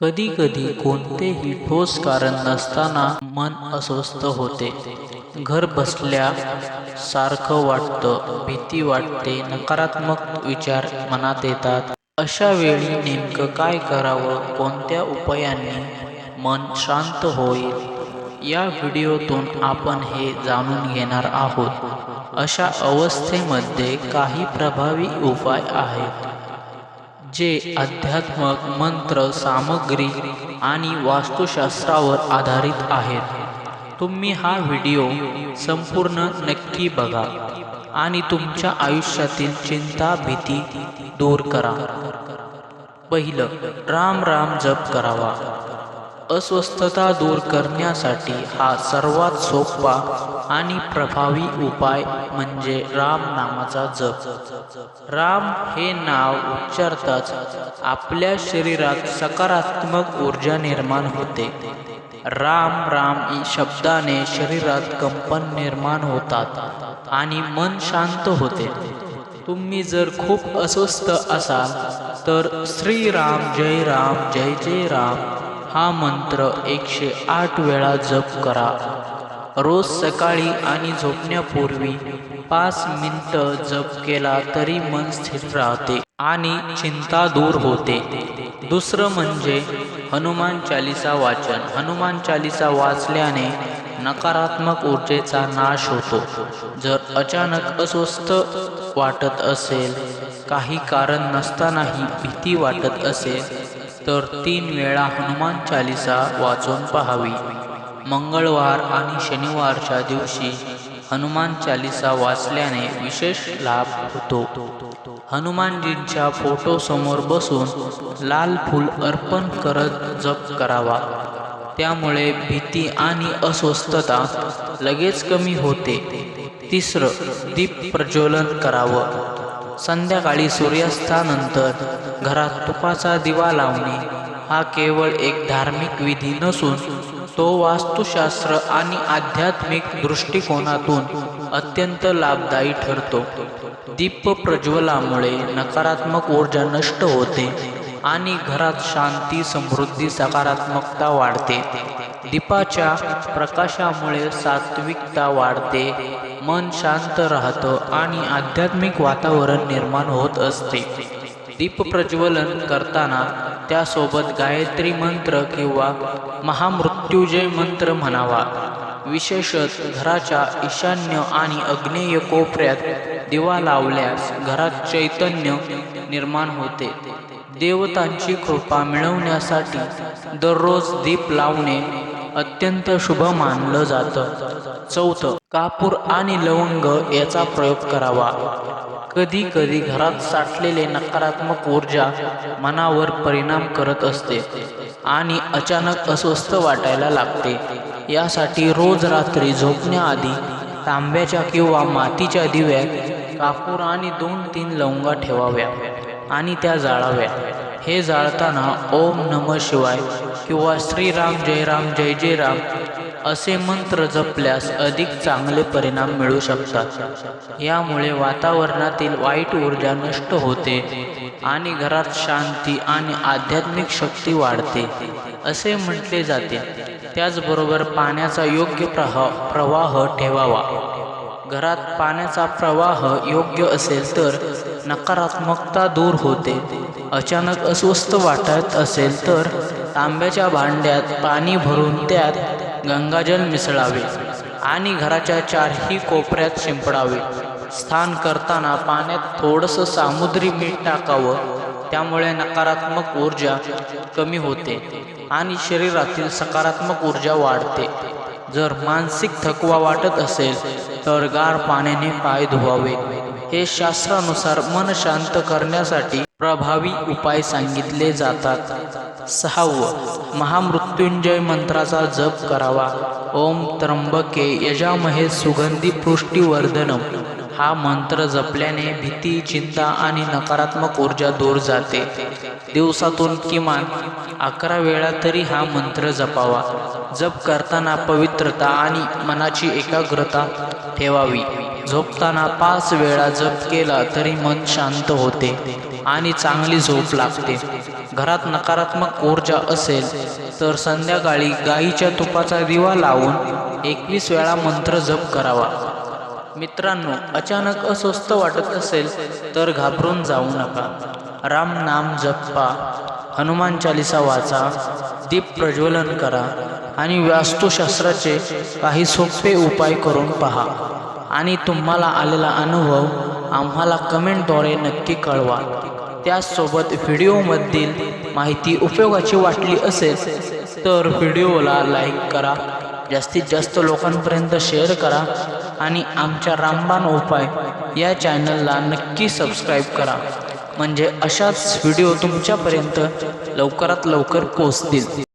कधी कधी कोणतेही ठोस कारण नसताना मन अस्वस्थ होते. घर बसल्या सारखं वाटतं भीती वाटते नकारात्मक विचार मनात येतात. अशा वेळी नेमकं काय करावं? कोणत्या उपायांनी मन शांत होईल? या व्हिडिओतून आपण हे जाणून घेणार आहोत. अशा अवस्थेमध्ये काही प्रभावी उपाय आहेत. जे अध्यात्मक मंत्र सामग्री आणि वास्तुशास्त्रावर आधारित आहेत. तुम्ही हा व्हिडिओ संपूर्ण नक्की बघा आणि तुमच्या आयुष्यातील चिंता भीती दूर करा. पहिलं राम राम जप करावा. अस्वस्थता दूर करण्यासाठी हा सर्वात सोपा आणि प्रभावी उपाय म्हणजे राम नामाचा जप. राम हे नाव उच्चारताच आपल्या शरीरात सकारात्मक ऊर्जा निर्माण होते. राम राम शब्दाने शरीरात कंपन निर्माण होतात आणि मन शांत होते. तुम्ही जर खूप अस्वस्थ असाल तर श्रीराम जय राम जय जय राम हा मंत्र एकशे आठ वेळा जप करा. रोज सकाळी आणि झोपण्यापूर्वी पाच मिनिटं जप केला तरी मन स्थिर राहते आणि चिंता दूर होते. दुसरं म्हणजे हनुमान चालिसा वाचन. हनुमान चालिसा वाचल्याने नकारात्मक ऊर्जेचा नाश होतो. जर अचानक अस्वस्थ वाटत असेल काही कारण नसतानाही भीती वाटत असेल तर तीन वेळा हनुमान चालिसा वाचून पहावी. मंगळवार आणि शनिवारच्या दिवशी हनुमान चालिसा वाचल्याने विशेष लाभ होतो. हनुमानजींच्या फोटोसमोर बसून लाल फूल अर्पण करत जप करावा. त्यामुळे भीती आणि अस्वस्थता लगेच कमी होते. तिसरं दीप प्रज्वलन करावं. संध्याकाळी सूर्यास्तानंतर घरात तुपाचा दिवा लावणे हा केवळ एक धार्मिक विधी नसून तो वास्तुशास्त्र आणि आध्यात्मिक दृष्टिकोनातून अत्यंत लाभदायी ठरतो. दीप प्रज्वलामुळे नकारात्मक ऊर्जा नष्ट होते आणि घरात शांती समृद्धी सकारात्मकता वाढते. दीपाच्या प्रकाशामुळे सात्विकता वाढते मन शांत राहतं आणि आध्यात्मिक वातावरण निर्माण होत असते. दीप प्रज्वलन करताना त्यासोबत गायत्री मंत्र किंवा महामृत्युजय मंत्र म्हणावा. विशेषत घराच्या ईशान्य आणि अग्नेय कोपऱ्यात दिवा लावल्यास घरात चैतन्य निर्माण होते. देवतांची कृपा मिळवण्यासाठी दररोज दीप लावणे अत्यंत शुभ मानलं जातं. चौथं कापूर आणि लवंग याचा प्रयोग करावा. कधी कधी घरात साठलेले नकारात्मक ऊर्जा मनावर परिणाम करत असते आणि अचानक अस्वस्थ वाटायला लागते. यासाठी रोज रात्री झोपण्याआधी तांब्याच्या किंवा मातीच्या दिव्यात कापूर आणि दोन तीन लवंगा ठेवाव्या आणि त्या जाळाव्या. हे जाळताना ओम नम शिवाय किंवा श्रीराम जय राम जय जय राम असे मंत्र जपल्यास अधिक चांगले परिणाम मिळू शकतात. यामुळे वातावरणातील वाईट ऊर्जा नष्ट होते आणि घरात शांती आणि आध्यात्मिक शक्ती वाढते असे म्हटले जाते. त्याचबरोबर पाण्याचा योग्य प्रहा प्रवाह ठेवावा. घरात पाण्याचा प्रवाह योग्य असेल तर नकारात्मकता दूर होते. अचानक अस्वस्थ वाटत असेल तर तांब्याच्या भांड्यात पाणी भरून त्यात गंगाजल मिसळावे आणि घराच्या चारही कोपऱ्यात शिंपडावे. स्थान करताना पाण्यात थोडंसं सामुद्री मीठ टाकावं त्यामुळे नकारात्मक ऊर्जा कमी होते आणि शरीरातील सकारात्मक ऊर्जा वाढते. जर मानसिक थकवा वाटत असेल तर गार पाण्याने पाय धुवावे. हे शास्त्रानुसार मन शांत करण्यासाठी प्रभावी उपाय सांगितले जातात. सहावं महामृत्युंजय मंत्राचा जप करावा. ओम त्र्यंबके यजामहे सुगंधी पुष्टीवर्धनम हा मंत्र जपल्याने भीती चिंता आणि नकारात्मक ऊर्जा दूर जाते. दिवसातून किमान अकरा वेळा तरी हा मंत्र जपावा. जप करताना पवित्रता आणि मनाची एकाग्रता ठेवावी. झोपताना पाच वेळा जप केला तरी मन शांत होते. आणि चांगली झोप लागते. घरात नकारात्मक ऊर्जा असेल तर संध्याकाळी गाईच्या तुपाचा दिवा लावून एकवीस वेळा मंत्र जप करावा. मित्रांनो अचानक अस्वस्थ वाटत असेल तर घाबरून जाऊ नका. राम नाम जप्पा हनुमान चालिसा वाचा. दीप प्रज्वलन करा. आणि वास्तुशास्त्राचे काही सोपे उपाय करून पहा. आणि तुम्हाला आलेला अनुभव आम्हाला कमेंटद्वारे नक्की कळवा. त्याचसोबत व्हिडिओमधील माहिती उपयोगाची वाटली असेल तर व्हिडिओला लाईक करा जास्तीत जास्त लोकांपर्यंत शेअर करा आणि आमच्या रामबाण उपाय या चॅनलला नक्की सबस्क्राईब करा. म्हणजे अशाच व्हिडिओ तुमच्यापर्यंत लवकरात लवकर पोचतील